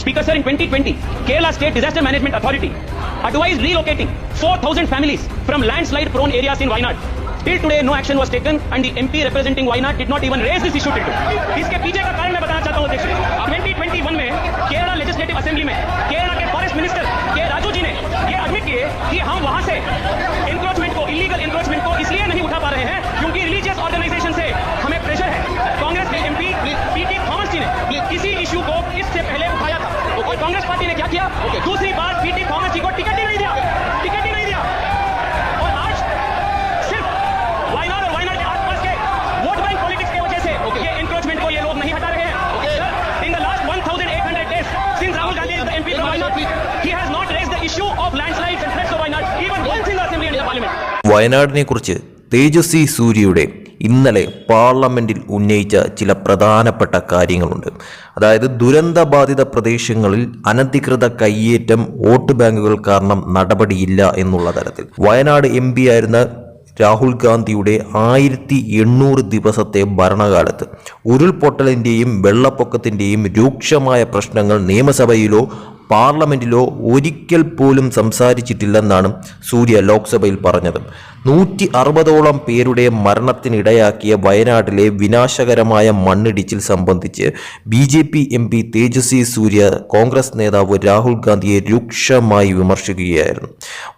Speaker sir, in 2020, Kerala State Disaster Management Authority advised relocating 4,000 families from landslide prone areas in Wayanad. Till today, no action was taken and the MP representing Wayanad did not even raise this issue till today. इसके पीछे का कारण मैं बताना चाहता हूँ अध्यक्ष 2021 में केरला लेजिस्लेटिव असेंबली में केरला के फॉरेस्ट मिनिस्टर के राजू जी ने ये एडमिट किए कि हम वहाँ से इंक्रोचमेंट को इलीगल इंक्रोचमेंट को इसलिए नहीं उठा पा रहे हैं क्योंकि रिलीजियस ऑर्गेनाइजेशन से हमें प्रेशर है कांग्रेस के एमपी पीटी थॉमस जी ने किसी इशू को इससे पहले कांग्रेस पार्टी ने क्या किया दूसरी बात पीटी थॉमस जी को टिकट ही नहीं दिया टिकट ही नहीं दिया और आज सिर्फ वायनाड और वायनाड के आसपास के वोट बैंक पॉलिटिक्स की वजह से ये इंक्रोचमेंट को ये लोग नहीं हटा रहे हैं in the last 1800 days since Rahul Gandhi is the MP from Wayanad he has not raised the issue of landslides and threats of Wayanad even once in the assembly and in the parliament വയനാടിനെ കുറിച്ച് തേജസ്വി സൂര്യയുടെ ഇന്നലെ പാർലമെന്റിൽ ഉന്നയിച്ച ചില പ്രധാനപ്പെട്ട കാര്യങ്ങളുണ്ട്. അതായത് ദുരന്തബാധിത പ്രദേശങ്ങളിൽ അനധികൃത കയ്യേറ്റം വോട്ട് ബാങ്കുകൾ കാരണം നടപടിയില്ല എന്നുള്ള തരത്തിൽ. വയനാട് എം ആയിരുന്ന രാഹുൽ ഗാന്ധിയുടെ ആയിരത്തി എണ്ണൂറ് ദിവസത്തെ ഭരണകാലത്ത് ഉരുൾപൊട്ടലിന്റെയും വെള്ളപ്പൊക്കത്തിന്റെയും രൂക്ഷമായ പ്രശ്നങ്ങൾ നിയമസഭയിലോ പാർലമെന്റിലോ ഒരിക്കൽ പോലും സംസാരിച്ചിട്ടില്ലെന്നാണ് സൂര്യ ലോക്സഭയിൽ പറഞ്ഞത്. നൂറ്റി അറുപതോളം പേരുടെ മരണത്തിനിടയാക്കിയ വയനാട്ടിലെ വിനാശകരമായ മണ്ണിടിച്ചിൽ സംബന്ധിച്ച് B J P M P Tejasvi Surya Congress നേതാവ് രാഹുൽ ഗാന്ധിയെ രൂക്ഷമായി വിമർശിക്കുകയായിരുന്നു.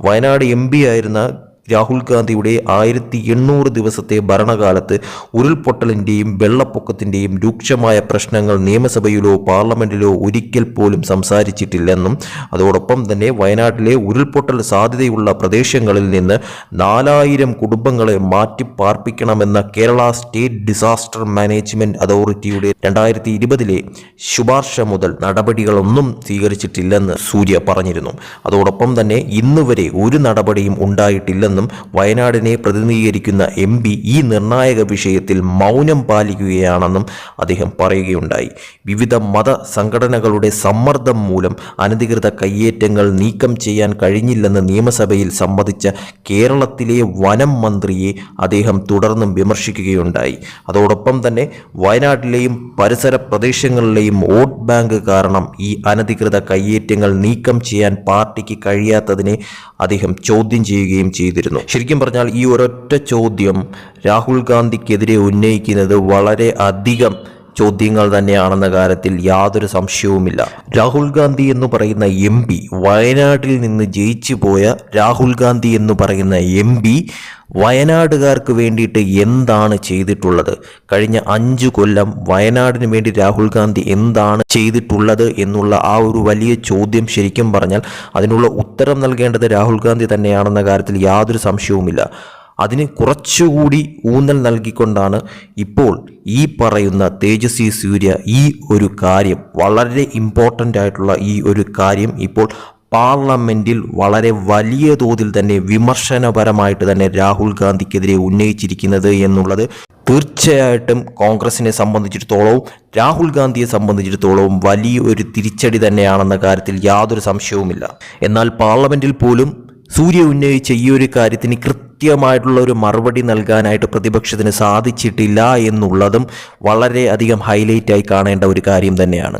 വയനാട് എം ആയിരുന്ന രാഹുൽ ഗാന്ധിയുടെ ആയിരത്തി എണ്ണൂറ് ദിവസത്തെ ഭരണകാലത്ത് ഉരുൾപൊട്ടലിന്റെയും വെള്ളപ്പൊക്കത്തിന്റെയും രൂക്ഷമായ പ്രശ്നങ്ങൾ നിയമസഭയിലോ പാർലമെന്റിലോ ഒരിക്കൽ പോലും സംസാരിച്ചിട്ടില്ലെന്നും അതോടൊപ്പം തന്നെ വയനാട്ടിലെ ഉരുൾപൊട്ടൽ സാധ്യതയുള്ള പ്രദേശങ്ങളിൽ നിന്ന് നാലായിരം കുടുംബങ്ങളെ മാറ്റി പാർപ്പിക്കണമെന്ന കേരള സ്റ്റേറ്റ് ഡിസാസ്റ്റർ മാനേജ്മെന്റ് അതോറിറ്റിയുടെ രണ്ടായിരത്തി ഇരുപതിലെ ശുപാർശ മുതൽ നടപടികളൊന്നും സ്വീകരിച്ചിട്ടില്ലെന്ന് സൂര്യ പറഞ്ഞിരുന്നു. അതോടൊപ്പം തന്നെ ഇന്നുവരെ ഒരു നടപടിയും ഉണ്ടായിട്ടില്ലെന്നും വയനാടിനെ പ്രതിനിധീകരിക്കുന്ന എം ഈ നിർണായക വിഷയത്തിൽ മൗനം പാലിക്കുകയാണെന്നും അദ്ദേഹം പറയുകയുണ്ടായി. വിവിധ മത സംഘടനകളുടെ സമ്മർദ്ദം മൂലം അനധികൃത കയ്യേറ്റങ്ങൾ നീക്കം ചെയ്യാൻ കഴിഞ്ഞില്ലെന്ന് നിയമസഭയിൽ സമ്മതിച്ച കേരളത്തിലെ വനം മന്ത്രിയെ അദ്ദേഹം തുടർന്നും വിമർശിക്കുകയുണ്ടായി. അതോടൊപ്പം തന്നെ വയനാട്ടിലെയും പരിസര പ്രദേശങ്ങളിലെയും വോട്ട് ബാങ്ക് കാരണം ഈ അനധികൃത കയ്യേറ്റങ്ങൾ നീക്കം ചെയ്യാൻ പാർട്ടിക്ക് കഴിയാത്തതിനെ അദ്ദേഹം ചോദ്യം ചെയ്യുകയും ചെയ്തിരുന്നു ശരിക്കും പറഞ്ഞാൽ ഈ ഒരൊറ്റ ചോദ്യം രാഹുൽ ഗാന്ധിക്കെതിരെ ഉന്നയിക്കുന്നത് വളരെ അധികം ചോദ്യങ്ങൾ തന്നെയാണെന്ന കാര്യത്തിൽ യാതൊരു സംശയവുമില്ല. രാഹുൽ ഗാന്ധി എന്ന് പറയുന്ന എം പി വയനാട്ടിൽ നിന്ന് ജയിച്ചു പോയ രാഹുൽ ഗാന്ധി എന്ന് പറയുന്ന എം പി വയനാടുകാർക്ക് വേണ്ടിയിട്ട് എന്താണ് ചെയ്തിട്ടുള്ളത്? കഴിഞ്ഞ അഞ്ച് കൊല്ലം വയനാടിന് വേണ്ടി രാഹുൽ ഗാന്ധി എന്താണ് ചെയ്തിട്ടുള്ളത് എന്നുള്ള ആ ഒരു വലിയ ചോദ്യം ശരിക്കും പറഞ്ഞാൽ അതിനുള്ള ഉത്തരം നൽകേണ്ടത് രാഹുൽ ഗാന്ധി തന്നെയാണെന്ന കാര്യത്തിൽ യാതൊരു സംശയവുമില്ല. അതിന് കുറച്ചുകൂടി ഊന്നൽ നൽകിക്കൊണ്ടാണ് ഇപ്പോൾ ഈ പറയുന്ന തേജസ്വി സൂര്യ ഈ ഒരു കാര്യം വളരെ ഇമ്പോർട്ടന്റ് ആയിട്ടുള്ള ഈ ഒരു കാര്യം ഇപ്പോൾ പാർലമെന്റിൽ വളരെ വലിയ തോതിൽ തന്നെ വിമർശനപരമായിട്ട് തന്നെ രാഹുൽ ഗാന്ധിക്കെതിരെ ഉന്നയിച്ചിരിക്കുന്നത് എന്നുള്ളത് തീർച്ചയായിട്ടും കോൺഗ്രസിനെ സംബന്ധിച്ചിടത്തോളവും രാഹുൽ ഗാന്ധിയെ സംബന്ധിച്ചിടത്തോളവും വലിയ ഒരു തിരിച്ചടി തന്നെയാണെന്ന കാര്യത്തിൽ യാതൊരു സംശയവുമില്ല. എന്നാൽ പാർലമെന്റിൽ പോലും സൂര്യ ഉന്നയിച്ച ഈ ഒരു കാര്യത്തിന് കൃത്യമായിട്ടുള്ള ഒരു മറുപടി നൽകാനായിട്ട് പ്രതിപക്ഷത്തിന് സാധിച്ചിട്ടില്ല എന്നുള്ളതും വളരെയധികം ഹൈലൈറ്റായി കാണേണ്ട ഒരു കാര്യം തന്നെയാണ്.